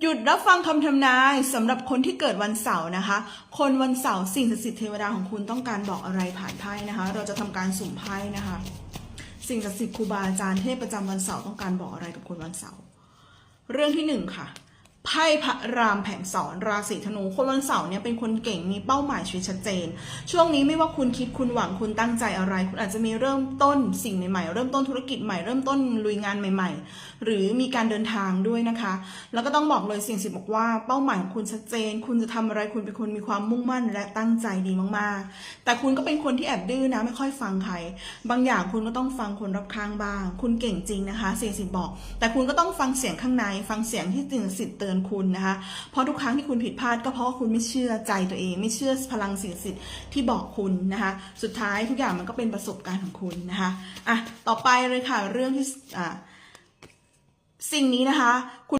หยุดรับฟังคำทำนายสำหรับคนที่เกิดวันเสาร์นะคะ คนวันเสาร์สิ่งศักดิ์สิทธิ์เทวดาของคุณต้องการบอกอะไรผ่านไพ่นะคะ เราจะทำการสุ่มไพ่นะคะ สิ่งศักดิ์สิทธิ์ครูบาอาจารย์เทพประจำวันเสาร์ต้องการบอกอะไรกับคนวันเสาร์เรื่องที่หนึ่งค่ะ ไพ่พระรามแผงสอนราศีธนูคนวันเสาร์เนี่ยเป็นคนเก่งมีเป้าหมายชีวิตชัดเจน ช่วงนี้ไม่ว่าคุณคิดคุณหวังคุณตั้งใจอะไร คุณอาจจะมีเริ่มต้นสิ่งใหม่ๆ เริ่มต้นธุรกิจใหม่เริ่มต้นลุยงานใหม่ ๆ หรือมีการเดินทางด้วยนะคะ แล้วก็ต้องบอกเลยสิ่งสิบบอกว่าเป้าหมายของคุณชัดเจน คุณจะทำอะไรคุณเป็นคนมีความมุ่งมั่น และตั้งใจดีมากๆ แต่คุณก็เป็นคนที่แอบดื้อนะไม่ค่อยฟังใครบางอย่างคุณก็ต้องฟังคนรอบข้างบ้าง คุณเก่งจริงนะคะสิ่งสิบบอก แต่คุณก็ต้องฟังเสียงข้างในฟังเสียงที่สิ่งสิทธิ์เตือนคุณนะคะ เพราะทุกครั้งที่คุณผิดพลาดก็เพราะว่าคุณไม่เชื่อใจตัวเอง ไม่เชื่อพลังสิ่งศักดิ์สิทธิ์ที่บอกคุณนะคะ สุดท้ายทุกอย่างมันก็เป็นประสบการณ์ของคุณนะคะอะต่อไปเลยค่ะเรื่องที่อะสิ่งนี้นะคะคุณ